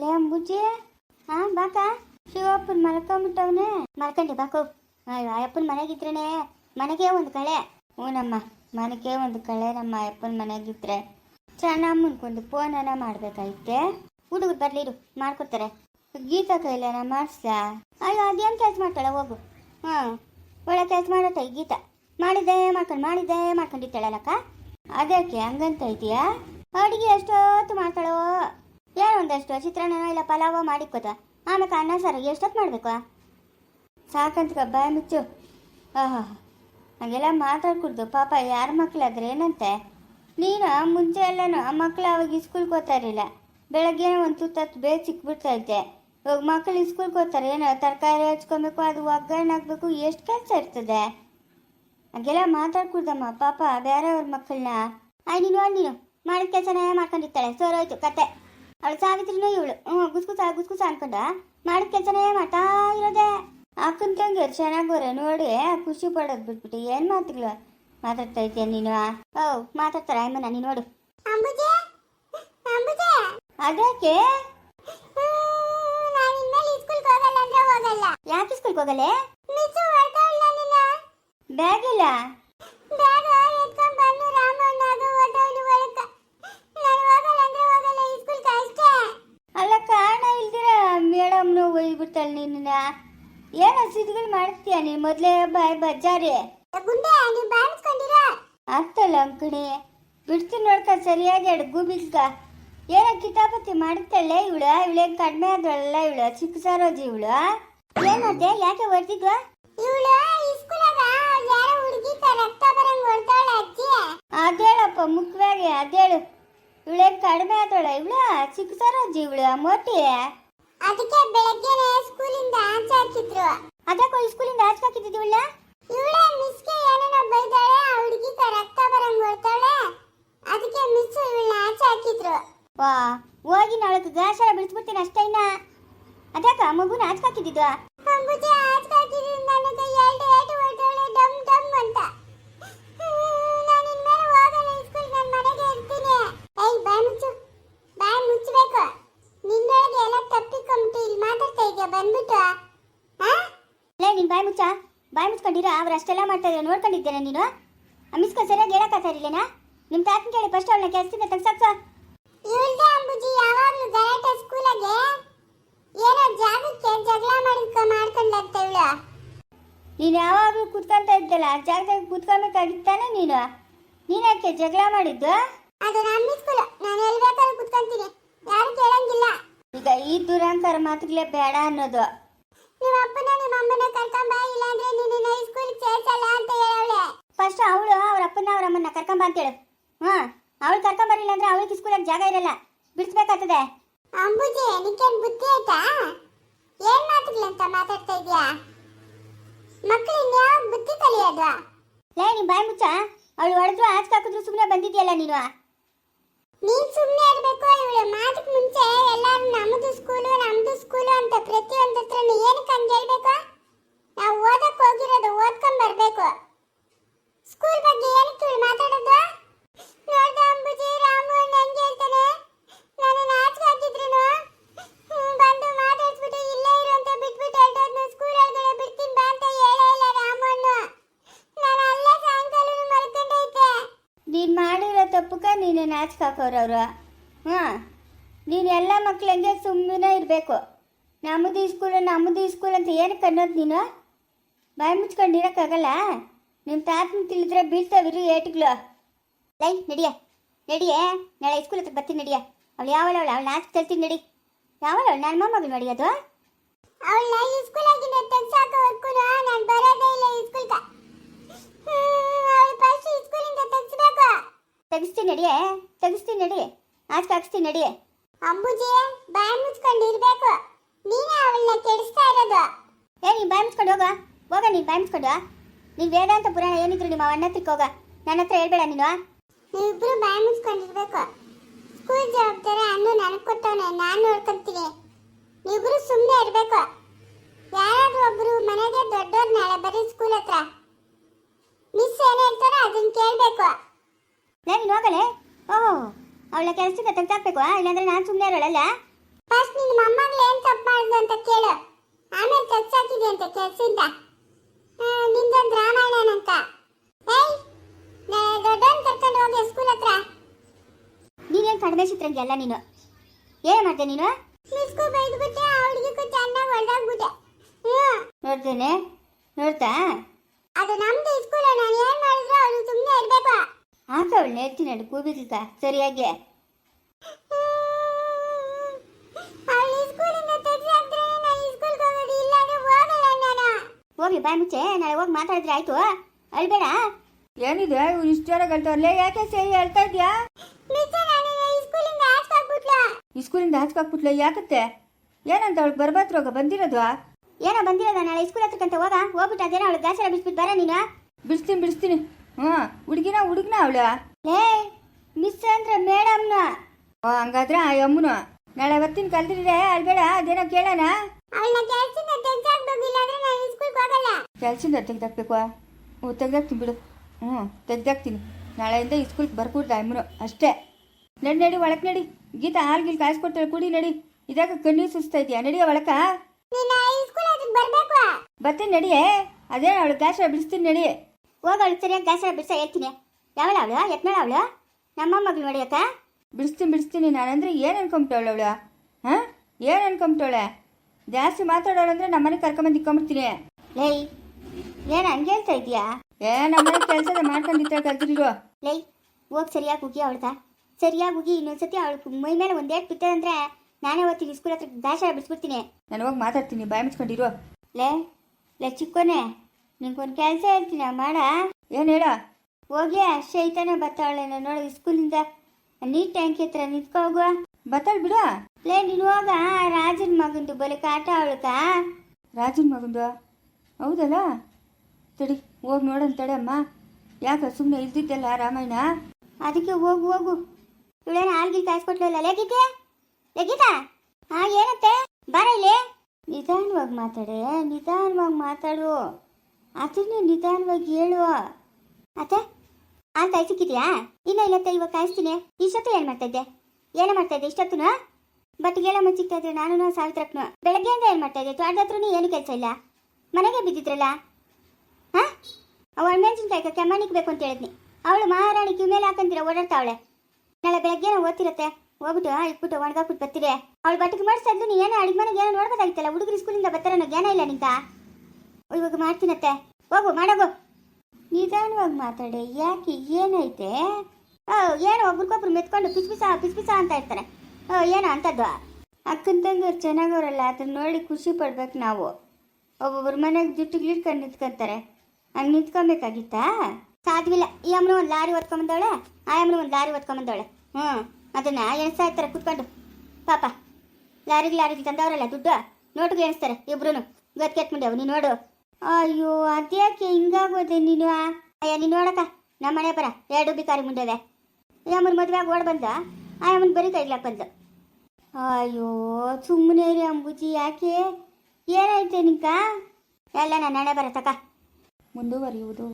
ಲೇ ಅಂಬುಜಿ ಹಾ ಬಾಕ ಶಿವಪ್ಪನ್ ಮಲ್ಕೊಂಬಿಟ್ಟವನೆ ಮಲ್ಕೊಂಡೆ ಬಾಕು ಅಯ್ಯೋ ಅಯ್ಯಪ್ಪನ ಮನೆಗಿದ್ರೇನೆ ಮನೆಗೆ ಒಂದು ಕಳೆ ಹ್ಞೂನಮ್ಮ ಮನೆಗೆ ಒಂದು ಕಳೆ ನಮ್ಮ ಅಯ್ಯಪ್ಪನ ಮನೆಗಿದ್ರೆ ಚೆನ್ನಮ್ಮನ್ಕೊಂದು ಫೋನನ್ನ ಮಾಡ್ಬೇಕಾಯ್ತೆ ಹುಡುಗರು ಬರ್ಲಿರು ಮಾಡ್ಕೊತಾರೆ ಗೀತಾ ಕೈಲೇನ ಮಾಡಿಸ ಅಯ್ಯೋ ಅದೇನು ಕೆಲಸ ಮಾಡ್ತಾಳೆ ಹೋಗು ಹಾಂ ಒಳ್ಳೆ ಕೆಲಸ ಮಾಡತ್ತೆ ಗೀತಾ ಮಾಡಿದ್ದೆ ಮಾಡ್ಕೊಂಡು ಮಾಡಿದ್ದೆ ಮಾಡ್ಕೊಂಡಿರ್ತಾಳಲ್ಲಕ್ಕ ಅದಕ್ಕೆ ಹಂಗಂತ ಇದೆಯಾ ಅಡುಗೆ ಎಷ್ಟೊತ್ತು ಮಾಡ್ತಾಳೋ ಏನೋ ಒಂದಷ್ಟು ಇಲ್ಲ ಪಲಾವ ಮಾಡಿಕ್ಕೋತ ಆಮೇಲೆ ಅನ್ನ ಸಾರು ಎಷ್ಟೊತ್ತು ಮಾಡಬೇಕು? ಸಾಕಂತ ಬಾಯ ಮುಚ್ಚು ಆಹಾ ಹಂಗೆಲ್ಲ ಮಾತಾಡ್ಕೊಡ್ದು. ಪಾಪ ಯಾರ ಮಕ್ಕಳಾದ್ರೆ ಏನಂತೆ? ನೀನು ಮುಂಚೆ ಆ ಮಕ್ಳು ಅವಾಗ ಇಸ್ಕೂಲ್ಗೆ ಹೋಗ್ತಾ ಇರಲಿಲ್ಲ. ಬೆಳಗ್ಗೆ ಒಂದು ತುತ್ತತ್ತು ಬೇಗ ಸಿಕ್ಬಿಡ್ತಾ ಇದ್ದೆ. ಇವಾಗ ಮಕ್ಕಳು ಸ್ಕೂಲ್ಗೆ ಹೋಗ್ತಾರೆ, ಏನೋ ತರಕಾರಿ ಹಚ್ಕೊಬೇಕು, ಅದು ಒಗ್ಗರಣೆ ಹಾಕ್ಬೇಕು, ಎಷ್ಟು ಕೆಲಸ ಇರ್ತದೆ? ಹಾಗೆಲ್ಲ ಮಾತಾಡ್ಕೊಡ್ದಮ್ಮ. ಪಾಪ ಬೇರೆಯವ್ರ ಮಕ್ಕಳನ್ನ ಆಯ್, ನೀನು ನೀನು. ಮಾಡಿದ ಕೆಲಸನೇ ಮಾಡ್ಕೊಂಡಿರ್ತಾಳೆ. ಸೋರೋಯ್ತು ಕತೆ. ಅವಳು ಸಾವಿತ್ರಿನೂ ಇವಳು. ಹ್ಞೂ ಗುಸ್ಗುಸ ಗುಸ್ಗುಸ ಅನ್ಕೊಂಡ ಮಾಡಿದ ಕೆಲಸನೇ ಮಾಡ್ತಾ ಇರೋದೆ. ಅಕ್ಕನ ತಂಗಿ ಬರೋ ನೋಡಿ ಖುಷಿ ಪಡೋದು ಬಿಟ್ಬಿಟ್ಟು ಏನು ಮಾತುಗಳು? ಮಾತಾಡ್ತಾ ಇದೆಯಾ ನೀನು ಓ ಮಾತಾಡ್ತಾರ ಅಮ್ಮನ ನೀನು ನೋಡು. ಅದಕ್ಕೆ ಯಾಕೆ ಸ್ಕೂಲ್ಗೆ ಹೋಗಲ್ಲ? ಬ್ಯಾಗ್ ಇಲ್ಲ ಅಲ್ಲ ಕಾರಣ ಇಲ್ದಿರ ಮೇಡಮ್ನು ಒಯ್ಬಿಡ್ತಾಳೆ ನಿನ್ನ ಏನೋ ಸಿದ್ಗಳು ಮಾಡ್ತೀಯ ಮೊದ್ಲೇ ಬಾಯ್ ಬಜ್ಜಾರಿ. ಆಗ್ತಲ್ಲ ಅಂಕಣಿ. ಬಿಡ್ತೀನಿ ನೋಡ್ಕ ಸರಿಯಾಗಿ ಎರಡು ಗೂಬಿಲ್ಕ. ಏನ ಕಿತಾಪತಿ ಮಾಡ್ತಾಳೆ ಇವಳು? ಇವಳು ಕಡಿಮೆ ಆದ್ರಲ್ಲ ಇವಳು? ಚಿಕ್ಕ ಸಾರೋಜಿ ಇವಳು? ಏನ್ ಮಾಡ್ದೆ ಯಾಕೆ ಹೊರ್ತಿದ್ವಾ ಅದೇಳಪ್ಪ ಮುಖ್ಯವಾಗಿ ಅದೇಳು. ಇವಳೇನ್ ಕಡಿಮೆ ಆದಳ ಇವಳ? ಚಿಕ್ಕ ಸಾರೋಜಿ ಇವಳು ಮೋಟಿ ಅದಕ್ಕೆ ಬೆಳಗ್ಗೆ ಸ್ಕೂಲಿಂದ ಆಚೆ ಹಾಕಿದ್ರು. ಅದಕ್ಕೋ ಈ ಸ್ಕೂಲಿಂದ ಆಚೆ ಹಾಕಿದ್ದಿದ್ದೀವಲ್ಲ ಇವಳೇ ಮಿಸ್ಗೆ ಏನೇನೋ ಬೈದಾಳೆ ಆ ಹುಡುಗಿಗೆ ರಕ್ತ ಬರಂಗ್ ಹೊರತಾಳೆ. ಅದಕ್ಕೆ ಮಿಸ್ ಇವಳನ್ನ ಆಚೆ ಹಾಕಿದ್ರು. ವಾ ಹೋಗಿ ನಾಳೆ ಗಾಶಾರ ಬಿಡಿಸ್ಬಿಡ್ತೀನಿ ಅಷ್ಟೇ ಇನ್ನ. ಅದಕ್ಕ ಮಗುನ ಆಚೆ ಹಾಕಿದ್ದಿದ್ವಾ? ಅಂಬುಜಿ ಆಚೆ ಹಾಕಿದ್ರು ಎರಡು ಎರಡು ಹೊರತಾಳೆ ಹೊಡ್ತಾಳೆ ಡಮ್ ಡಮ್ ಅಂತ ನಾನು ಇನ್ಮೇಲೆ ಹೋಗಲ್ಲ ಸ್ಕೂಲ್ ನನ್ನ ಮನೆಗೆ ಇರ್ತೀನಿ ಏಯ್ ಬಾಯ್ ಮುಚ್ಚು ಬಾಯ್ ಮುಚ್ಚಬೇಕು ನಿನ್ನೊಳಗೆ ಎಲ್ಲ ತಪ್ಪಿಕೊಂಬಿಟ್ಟು ಇಲ್ಲಿ ಮಾತಾಡ್ತಾ ಇದೆಯಾ ಬಂದ್ಬಿಟ್ಟು ಹಾ ಲೇ ನೀನ್ ಬಾಯ್ ಮುಚ್ಚ ಮುಚ್ಕೊಂಡಿರ ಅವ್ರು ಅಷ್ಟೆಲ್ಲ ಮಾಡ್ತಾ ಇದ್ರೆ. ನೋಡ್ಕೊಂಡಿದ್ದೇನೆ ನೀನು? ಅಮಿಸ್ಕೊ ಸರಿಯಾಗಿ ಹೇಳಕ್ಕಾಗ್ತಾರಿಲ್ಲೇನಾ ನಿಮ್ ತಾತನ ಕೇಳಿ ಫಸ್ಟ್ ಅವಳನ್ನ ಕೆಲಸದಿಂದ ತೆಗ್ಸಾಕ್ಸ ಇವಳ್ದೆ ಅಂಬುಜಿ ಯಾವಾಗ್ಲೂ ಗಲಾಟೆ ಸ್ಕೂಲಾಗೆ? ಏನೋ ಜಾಗಕ್ಕೆ ಜಗಳ ಮಾಡಿಕ ಮಾಡ್ಕೊಂಡಂತ ಇವಳು. ನೀನು ಯಾವಾಗಲೂ ಕೂತ್ಕೊಂತ ಇದ್ದಲ್ಲ ಆ ಜಾಗದಾಗ ಕೂತ್ಕೊಬೇಕಾಗಿತ್ತಾನೆ ನೀನು? ನೀನಕ್ಕೆ ಜಗಳ ಮಾಡಿದ್ದು? ಅದು ನಮ್ಮ ಸ್ಕೂಲ್ ನಾನು ಎಲ್ಲಿ ಬೇಕಾದ್ರೂ ಕುತ್ಕೊಂತೀನಿ. ಯಾರು ಕೇಳಂಗಿಲ್ಲ. ಈಗ ಈ ದುರಂಕಾರ ಮಾತುಗಳೇ ಬೇಡ ಅನ್ನೋದು. ನಿಮ್ಮ ಅಪ್ಪನ ನಿಮ್ಮ ಅಮ್ಮನ ಕರ್ಕೊಂಬ ಇಲ್ಲ ಅಂದ್ರೆ ಸ್ಕೂಲ್ ಸೇರ್ಸಲ್ಲ ಅಂತ ಹೇಳವಳೆ ಫಸ್ಟ್ ಅವಳು ಅವ್ರ ಅಪ್ಪನ ಅವ್ರ ಅಮ್ಮನ್ನ ಕರ್ಕೊಂಬ ಅಂತೇಳು ಹಾ ಅವಳು ಕರ್ಕೊಂಬರ್ಲಿಲ್ಲ ಅಂದ್ರೆ ಅವಳಿಗೆ ಸ್ಕೂಲಾಗ ಜಾಗ ಇರಲ್ಲ. ಬಿಡಿಸ್ಬೇಕಾಗ್ತದೆ. ಅಂಬುಜೆ ನಿಕ್ಕೇನ್ ಬುದ್ಧಿ ಆಯ್ತಾ? ಏನ್ ಮಾತುಗಳಂತ ಮಾತಾಡ್ತಾ ಇದೀಯಾ? ಮಕ್ಕಳು ಇನ್ಯಾವ ಬುದ್ಧಿ ಕಲಿಯೋದು? ಲೇ ನೀನ್ ಬಾಯ್ ಮುಚ್ಚ. ಅವಳು ಹೊಡೆದ್ರು ಆಚೆ ಹಾಕಿದ್ರು ಸುಮ್ಮನೆ ಬಂದಿದ್ಯಲ್ಲ ನೀನು. ನೀನ್ ಸುಮ್ನೆ ಇರ್ಬೇಕು ಇವಳು. ಮಾತಕ್ ಮುಂಚೆ ಎಲ್ಲಾರು ನಮ್ದು ಸ್ಕೂಲು ನಮ್ದು ಸ್ಕೂಲು ಅಂತ ಪ್ರತಿಯೊಂದ್ ಹತ್ರನು ಏನಕ್ಕೆ ಹಂಗೆ ಹೇಳ್ಬೇಕು ನಾವು ಓದಕ್ ಹೋಗಿರೋದು ಓದ್ಕೊಂಡ್ ಬರ್ಬೇಕು ಸ್ಕೂಲ್ ಬಗ್ಗೆ ಏನಕ್ಕೆ ಇವಳು ಮಾತಾಡೋದು ನೋಡ್ದ ಅಂಬುಜಿ ರಾಮು ನಂಗೆ ಹೇಳ್ತಾನೆ ನಾನು ನಾಚಿಕೆ ಹಾಕಿದ್ರು ಬಂದು ಮಾತಾಡ್ಸ್ಬಿಟ್ಟು ಇಲ್ಲೇ ಇರು ಅಂತ ಬಿಟ್ಬಿಟ್ಟು ಹೊರಟೋದ್ನು ಸ್ಕೂಲ್ ಒಳಗಡೆ ಬಿಡ್ತೀನಿ ಬಾ ಅಂತ ಹೇಳೇ ಇಲ್ಲ ರಾಮನ್ನು ನಾನು ಅಲ್ಲೇ ಸಾಯಂಕಾಲ ಮಲ್ಕೊಂಡೈತೆ ನೀನು ಮಾಡಿರೋ ತಪ್ಪಕ್ಕ ನಾಚಿಕೆ ಅವರು ಹಾಂ ನೀನು ಎಲ್ಲ ಮಕ್ಳಿಗೆ ಸುಮ್ಮನೆ ಇರಬೇಕು. ನಮ್ಮದು ಈ ಸ್ಕೂಲು ನಮ್ಮದು ಈ ಸ್ಕೂಲ್ ಅಂತ ಏನಕ್ಕೆ ಅನ್ನೋದು ನೀನು? ಬಾಯಿ ಮುಚ್ಕೊಂಡಿರೋಕ್ಕಾಗಲ್ಲ ನಿಮ್ಮ ತಾತನ ತಿಳಿದ್ರೆ ಬೀಳ್ತಾವಿರಿ ಏಟ್ಗಳು. ಲೈ ನಡಿಯ. ನಡಿಯೇ. ನಾಳೆ ಸ್ಕೂಲ್ ಹತ್ರ ಬರ್ತೀನಿ ನಡಿಯ. ಅವಳು ಯಾವಳ ಅವಳು? ಅವಳು ನಾಚಿಕೆ ತರ್ತೀನಿ ನಡಿ. ಯಾವಳ ಅವಳು? ನನ್ನ ಮೊಮ್ಮಗಳು ನಡಿಯೋದು ಅವಳನ್ನ ಈ ಸ್ಕೂಲಾಗಿಂದ ತೆಗ್ಸಾಕೋವರ್ಗು ನಾನು ಬರೋದೇ ಇಲ್ಲ ಈ ಸ್ಕೂಲ್ಗ ಅವಳು ಫಸ್ಟ್ ಈ ಸ್ಕೂಲಿಂದ ತೆಗ್ಸ್ಬೇಕು. ತೆಗಿಸ್ತೀನಿ ನಡಿಯೇ. ತೆಗಿಸ್ತೀನಿ ನಡಿ ಆಚೆ ಹಾಕ್ಸ್ತೀನಿ ನಡಿ. ಅಂಬುಜಿ ಬಾಯಿ ಮುಚ್ಕೊಂಡು ಇರಬೇಕು. ನೀನೇ ಅವಳನ್ನ ಕೆಡಿಸ್ತಾ ಇರೋದು. ಏ ನೀನು ಬಾಯಿ ಮುಚ್ಕೊಂಡು ಹೋಗ. ಹೋಗ ನೀನು ಬಾಯಿ ಮುಚ್ಕೊಂಡು ನೀನು ವೇದಾಂತ ಪುರಾಣ ಏನಿದ್ರು ನಿಮ್ಮ ಅಣ್ಣ ಹೋಗ. ನನ್ನ ಹತ್ರ ಹೇಳ್ಬೇಡ ನೀನು. ನೀವಿಬ್ರು ಬಾಯಿ ಮುಚ್ಕೊಂಡಿರ್ಬೇಕು ಸ್ಕೂಲ್ ಜವಾಬ್ದಾರಿ ಅನ್ನು ನನಗೆ ಕೊಟ್ಟವನೆ ನಾನು ನೋಡ್ಕೊಂತೀನಿ. ನೀವಿಬ್ರು ಸುಮ್ಮನೆ ಇರಬೇಕು. ಯಾರಾದ್ರೂ ಒಬ್ರು ಮನೆಗೆ ದೊಡ್ಡವ್ರು ನಾಳೆ ಬರೀ ಸ್ಕೂಲ್ ಹತ್ರ. ಮಿಸ್ ಏನು ಹೇಳ್ತಾರೋ ಅದನ್ನ ಕೇಳಬೇಕು. ನಾನು ಹೋಗಲೆ? ಓಹ್ ಅವಳ ಕೆಲಸದಿಂದ ತೆಗ್ದಾಕ್ಬೇಕು ಇಲ್ಲಾಂದ್ರೆ ನಾನು ಸುಮ್ಮನೆ ಇರೋಳಲ್ಲ? ಫಸ್ಟ್ ನಿನ್ನ ಮೊಮ್ಮಗಳು ಏನು ತಪ್ಪು ಮಾಡಿದ್ಲು ಅಂತ ಕೇಳು. ಆಮೇಲೆ ತೆಗ್ಸಾಕಿದೆ ಅಂತ ಕೆಲಸದಿಂದ ನಿಂದೊಂದು ರಾಮಾಯಣ ಅಂತ. ಏಯ್ ದೊಡ್ಡವನ್ ಕರ್ಕೊಂಡು ಹೋಗಿ ಸ್ಕೂಲ್ ಹತ್ರ. ನೀನೇನು ಕಡಿಮೆ ಚಿತ್ರಂಗೆ ಅಲ್ಲ ನೀನು? ಏನು ಮಾಡ್ದೆ ನೀನು? ಮಿಸ್ಕು ಬೈದ್ಬಿಟ್ಟೆ ಅವಳಿಗೆ ಚೆನ್ನಾಗಿ ಹೊಡೆದಾಗ್ಬಿಟ್ಟೆ ಹ್ಮ್ ನೋಡ್ತೇನೆ. ನೋಡ್ತಾ? ಅದು ನಮ್ದು ಸ್ಕೂಲ್ ನಾನು ಏನು ಮಾಡಿದ್ರು ಅವಳು ಸುಮ್ಮನೆ ಇರ್ಬೇಕು. ಹಾಕ ಅವಳು ನೇರ್ತೀನಿ ಅದು ಕೂಬಿಕ ಸರಿಯಾಗಿ. ಹೋಗಿ ಹೋಗ್ಲಿ ಬಾಯ್ ಮುಚ್ಚೆ ನಾಳೆ ಹೋಗಿ ಮಾತಾಡಿದ್ರೆ ಆಯ್ತು. ಅಳ್ಬೇಡ. ಏನಿದೆ? ಇಷ್ಟು ಜೋರ ಹೇಳ್ತಾವ್ರಲ್ಲೇ ಯಾಕೆ ಸರಿ ಹೇಳ್ತಾ ಇದ್ಯಾ? ಸ್ಕೂಲಿಂದ ಹಾಚ್ಕಾಕ್ಬಿಟ್ಲೆ ಯಾಕತ್ತೆ? ಏನಂತ ಅವಳು ಬರ್ಬಾತ್ರೋಗ ಬಂದಿರೋದು? ಏನೋ ಬಂದಿರೋದ ನಾಳೆ ಸ್ಕೂಲ್ ಹತ್ರಕ್ಕಂತ ಹೋಗ. ಹೋಗ್ಬಿಟ್ಟು ಅದೇನೋ ಅವಳು ಗಾಸರ ಬಿಸ್ಬಿಟ್ಟು ಬರ ನೀನು. ಬಿಡಿಸ್ತೀನಿ ಬಿಡಿಸ್ತೀನಿ. ಹ್ಞೂ ಹುಡುಗಿನ ಹುಡುಗನ ಅವಳು. ಲೇ ಮಿಸ್ ಅಂದ್ರೆ ಮೇಡಮ್ನ. ಓ ಹಂಗಾದ್ರೆ ಆ ಅಮ್ಮನು ನಾಳೆ ಅವತ್ತಿನ ಕಲ್ತಿದ್ರೆ ಅಲ್ಬೇಡ ಅದೇನೋ ಕೇಳೋಣ. ಕೆಲ್ಸಿಂದ ತೆಗ್ದಾಕ್ಬೇಕು ಹ್ಞೂ ತೆಗ್ದಾಕ್ತೀನಿ ಬಿಡು. ಹ್ಞೂ ತೆಗ್ದಾಕ್ತೀನಿ. ನಾಳೆಯಿಂದ ಈ ಸ್ಕೂಲ್ಗೆ ಬರ್ಕೊಡ್ತಾ ಅಮ್ಮನು ಅಷ್ಟೇ. ನಡಿ ನಡಿ ಒಳಕ್ ನಡಿ. ಗೀತಾ ಹಾಲು ಗಿಲ್ ಕಾಯಿಸ್ಕೊಡ್ತಾಳೆ ಕುಡಿ ನಡಿ. ಇದಾಗ ಕಣ್ಣೀರು ಸುಸ್ತಾ ಇದೆಯಾ? ನಡಿಯ ಒಳಕ? ಬರ್ತೀನಿ ನಡಿಯೇ. ಅದೇ ಅವಳು ಕ್ಯಾಶ್ ಬಿಡಿಸ್ತೀನಿ ನಡಿ. ಹೋಗ ಅವಳು ಸರಿಯಾಗಿ ಗಾಸರ ಬಿಡ್ಸ ಹೇಳ್ತೀನಿ. ಯಾವಳ ಅವಳು ಎತ್ನಾಳ ಅವಳು ನಮ್ಮ ಮಗಳು ನೋಡಿಯಕ್ಕ ಬಿಡಿಸ್ತೀನಿ ಬಿಡಿಸ್ತೀನಿ ನಾನಂದ್ರೆ ಏನು ಅನ್ಕೊಂಬಿಟ್ಟವಳು ಅವಳು? ಹಾಂ? ಏನು ಅನ್ಕೊಂಬಿಟ್ಟವಳೆ? ಜಾಸ್ತಿ ಮಾತಾಡೋಳಂದ್ರೆ ನಮ್ಮನೆ ಕರ್ಕೊಂಬಂದು ಇಕ್ಕೊಂಬಿಡ್ತೀನಿ. ಲೈ ಏನು ಹಂಗೆ ಹೇಳ್ತಾ ಇದೀಯಾ ಏ ನಮ್ಮನೆ ಕೆಲಸದ ಮಾಡ್ಕೊಂಡಿರ್ತಾಳೆ ಕಲ್ತಿರೋ ಲೈ ಹೋಗಿ ಸರಿಯಾಗಿ ಉಗಿ ಅವಳ ಸರಿಯಾಗಿ ಉಗಿ ಇನ್ನೊಂದ್ಸತಿ ಅವಳು ಮೈ ಮೇಲೆ ಒಂದೇಟ್ ಬಿತ್ತದಂದ್ರೆ ನಾನೇ ಓದ್ತೀನಿ ಸ್ಕೂಲ್ ಹತ್ರ ದಾಸ ಬಿಡಿಸ್ಬಿಡ್ತೀನಿ. ನಾನು ಹೋಗಿ ಮಾತಾಡ್ತೀನಿ ಬಾಯ್ ಮುಚ್ಕೊಂಡಿರು. ಲೇ ಲೇ ಚಿಕ್ಕೋನೆ. ನಿಂಗೊಂದು ಕೆಲಸ ಹೇಳ್ತೀನಿ ಮಾಡ? ಏನು ಹೇಳ? ಹೋಗಿ ಬತ್ತಾಳೆ ನಾನು ನೋಡು ಸ್ಕೂಲಿಂದ. ನೀಟ್ ಟ್ಯಾಂಕಿ ಹತ್ರ ನಿಂತ್ಕೊ ಹೋಗುವ. ಬತ್ತಾಳ ಬಿಡ. ಲೇ ನೀನು ಹೋಗ ರಾಜನ ಮಗಂದು ಬಲೆ ಕಾಟ ಅವಳಕ ರಾಜನ ಮಗಂದು? ಹೌದಲ್ಲ? ತಡಿ ಹೋಗಿ ನೋಡೋಣ ತಡೆ ಅಮ್ಮ. ಯಾಕೆ ಸುಮ್ಮನೆ ಇಲ್ದಿದ್ದಲ್ಲ ರಾಮಾಯಣ? ಅದಕ್ಕೆ ಹೋಗು ಹೋಗು. ಇವಳೇನು ಹಾಲ್ಗಿ ಕಾಸು ಕಾಯಿಸ್ಕೊಟ್ಲಲ್ಲ ಲೇಗಿದ್ದೆ ಲೇಗಿತ ಹಾ ಏನತ್ತೆ ಬರ ಇಲ್ಲಿ. ನಿಧಾನವಾಗಿ ಮಾತಾಡೆ ನಿಧಾನವಾಗಿ ಮಾತಾಡು. ಅದನ್ನೇ ನಿಧಾನವಾಗಿ ಹೇಳುವ. ಅತ್ತೆ ಹಾಲು ಕಾಯಿಸಿಕ್ಕಿದ್ಯಾ ಇಲ್ಲ ಇಲ್ಲ ಇಲ್ಲತ್ತೆ ಇವಾಗ ಕಾಯಿಸ್ತೀನಿ. ಇಷ್ಟೊತ್ತು ಏನು ಮಾಡ್ತಾ ಇದ್ದೆ? ಏನು ಮಾಡ್ತಾ ಇದ್ದೆ ಬಟ್ ಬಟ್ಟಿಗೆಲ್ಲ ಮುಚ್ಚಿಕ್ತಾ ಇದ್ರೆ ನಾನು ಸಾವಿತ್ರಕ್ಕನು. ಬೆಳಗ್ಗೆಯಿಂದ ಏನು ಮಾಡ್ತಾ ಇದ್ದೆ? ಏನು ಕೆಲಸ ಇಲ್ಲ? ಮನೆಗೆ ಬಿದ್ದಿದ್ರಲ್ಲ? ಹಾಂ? ಅವಳ ಮೆಣಸಿನ್ಕಾಯಿ ಕೆಮ್ಮಣಿಗೆ ಬೇಕು ಅಂತ ಹೇಳಿದ್ನಿ. ಅವಳು ಮಹಾರಾಣಿ ಕ್ಯೂ ಮೇಲೆ ಹಾಕಂತೀರ? ಓಡಾಡ್ತಾವಳೆ ನಾಳೆ ಬೆಳಗ್ಗೆ ಓದ್ತಿರತ್ತೆ? ಹೋಗ್ಬಿಟ್ಟು ಇಟ್ಬಿಟ್ಟು, ಒಣಗಾಕ್ಬಿಟ್ಟು ಬರ್ತೀರಿ. ಅವಳು ಬಟ್ಟೆಗೆ ಮಾಡಿಸ್ತಾ ಇದ್ದು ನೀ ಏನೋ ಅಡಿಗೆ ಮನೆಗೆ ಏನೋ ನೋಡ್ಬೋದಾಗಿತ್ತಲ್ಲ ಹುಡುಗರು ಸ್ಕೂಲಿಂದ ಬರ್ತಾರೆ ಅನ್ನೋ ಜ್ಞಾನ ಇಲ್ಲ ನಿಂತ? ಇವಾಗ ಮಾಡ್ತೀನತ್ತೆ ಹೋಗು ಮಾಡೋಗು ನಿಧಾನವಾಗಿ ಮಾತಾಡಿ. ಯಾಕೆ, ಏನೈತೆ? ಏನೋ ಒಬ್ರಿಗೊಬ್ರು ಮೆತ್ಕೊಂಡು ಪಿಸ್ ಪಿಸ ಪಿಸ್ ಪಿಸ ಅಂತ ಇರ್ತಾರೆ. ಏನೋ ಅಂತದ್ದು ಅಕ್ಕನ ತಂಗಿಯವ್ರು ಚೆನ್ನಾಗವ್ರಲ್ಲ, ಅದನ್ನ ನೋಡಿ ಖುಷಿ ಪಡ್ಬೇಕು ನಾವು. ಒಬ್ಬೊಬ್ರು ಮನೆಗೆ ಇಟ್ಕೊಂಡು ನಿಂತ್ಕೊಂತಾರೆ. ಹಂಗೆ ನಿಂತ್ಕೊಬೇಕಾಗಿತ್ತಾ? ಸಾಧ್ಯವಿಲ್ಲ. ಈ ಅಮ್ಮನ ಒಂದು ಲಾರಿ ಹೊತ್ಕೊಂಬಂದವಳೆ, ಆ ಅಮ್ಮನ ಒಂದು ಲಾರಿ ಹೊತ್ಕೊಂಬಂದವಳೆ. ಹ್ಞೂ ಅದನ್ನ ಎಣಿಸ್ತಾ ಇರ್ತಾರೆ ಕುತ್ಕೊಂಡು. ಪಾಪ, ಲಾರಿಗೆ ಲಾರಿಗೆ ತಂದವರಲ್ಲ ದುಡ್ಡು. ನೋಟಿಗೆ ಎಣಿಸ್ತಾರೆ ಇಬ್ರು ಗತ್ಕೆಟ್ ಮುಂದೆ ನೀನು ನೋಡು. ಅಯ್ಯೋ ಅದ್ಯಾಕೆ ಹಿಂಗಾಗೋದೆ ನೀನು ಅಯ್ಯ, ನೀನು ನೋಡಕ್ಕ ನಮ್ಮ ಮನೆ ಬರ ಎರಡು ಬಿಕಾರಿ ಮುಂದೆ ಅಮ್ಮನ ಮದುವೆಗೆ ಓಡ್ ಬಂದ? ಆ ಅಮ್ಮನ ಬರೀ ಕೈಗ್ಲಾಕ್ ಬಂದ. ಅಯ್ಯೋ ಸುಮ್ಮನೆ ರೀ ಅಂಬುಜಿ, ಯಾಕೆ? ಏನಾಯ್ತೆ ಎಲ್ಲ ನಾನು ಹಣೆ ಬರತಕ್ಕ. ಮುಂದುವರಿಯುವುದು.